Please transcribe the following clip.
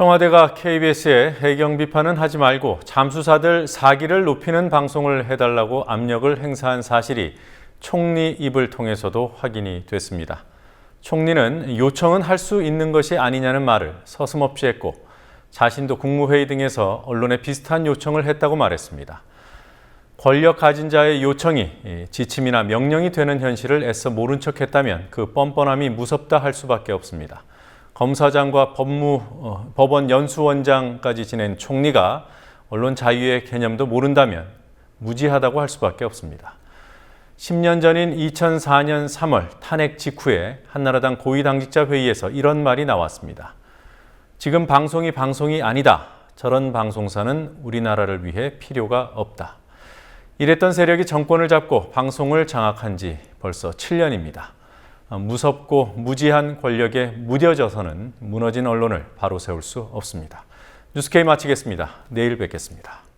청와대가 KBS에 해경 비판은 하지 말고 잠수사들 사기를 높이는 방송을 해달라고 압력을 행사한 사실이 총리 입을 통해서도 확인이 됐습니다. 총리는 요청은 할 수 있는 것이 아니냐는 말을 서슴없이 했고 자신도 국무회의 등에서 언론에 비슷한 요청을 했다고 말했습니다. 권력 가진 자의 요청이 지침이나 명령이 되는 현실을 애써 모른 척 했다면 그 뻔뻔함이 무섭다 할 수밖에 없습니다. 검사장과 법무, 어, 법원 연수원장까지 지낸 총리가 언론 자유의 개념도 모른다면 무지하다고 할 수밖에 없습니다. 10년 전인 2004년 3월 탄핵 직후에 한나라당 고위당직자 회의에서 이런 말이 나왔습니다. 지금 방송이 방송이 아니다. 저런 방송사는 우리나라를 위해 필요가 없다. 이랬던 세력이 정권을 잡고 방송을 장악한 지 벌써 7년입니다. 무섭고 무지한 권력에 무뎌져서는 무너진 언론을 바로 세울 수 없습니다. 뉴스케이 마치겠습니다. 내일 뵙겠습니다.